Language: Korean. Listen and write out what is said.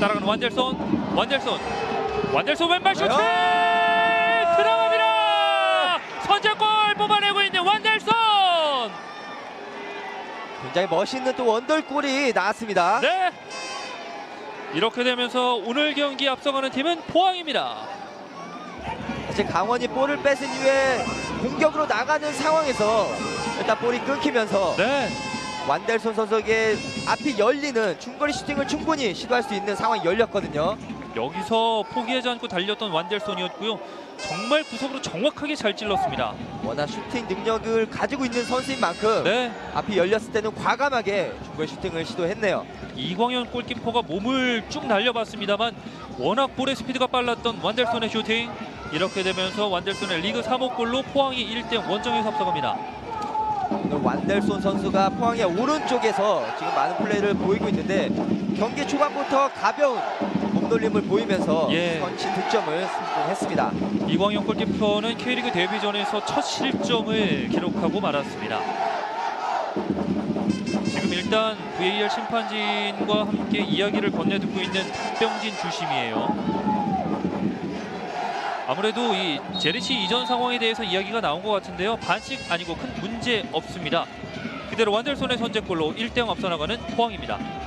따라가는 완델손 완델손. 완델손 왼발 슈팅 과연? 들어갑니다! 선제골 뽑아내고 있는 완델손! 굉장히 멋있는 또 원덜골이 나왔습니다. 네. 이렇게 되면서 오늘 경기 앞서가는 팀은 포항입니다. 사실 강원이 볼을 뺏은 이후에 공격으로 나가는 상황에서 일단 볼이 끊기면서 네 완델손 선수에게 앞이 열리는 중거리 슈팅을 충분히 시도할 수 있는 상황이 열렸거든요. 여기서 포기하지 않고 달렸던 완델손이었고요 정말 구석으로 정확하게 잘 찔렀습니다 워낙 슈팅 능력을 가지고 있는 선수인 만큼 네 앞이 열렸을 때는 과감하게 중거리 슈팅을 시도했네요. 이광현 골키퍼가 몸을 쭉 날려봤습니다만 워낙 볼의 스피드가 빨랐던 완델손의 슈팅 이렇게 되면서 완델손의 리그 3호 골로 포항이 1대 원정에서 앞서갑니다. 완델손 선수가 포항의 오른쪽에서 지금 많은 플레이를 보이고 있는데 경기 초반부터 가벼운 몸놀림을 보이면서 예. 선취 득점을 성공했습니다. 이광현 골키퍼는 K리그 데뷔전에서 첫 실점을 기록하고 말았습니다. 지금 일단 VAR 심판진과 함께 이야기를 건네듣고 있는 박병진 주심이에요. 아무래도 이 제르시 이전 상황에 대해서 이야기가 나온 것 같은데요. 반칙 아니고 큰 문제 없습니다. 그대로 완델손의 선제골로 1대0 앞서 나가는 포항입니다.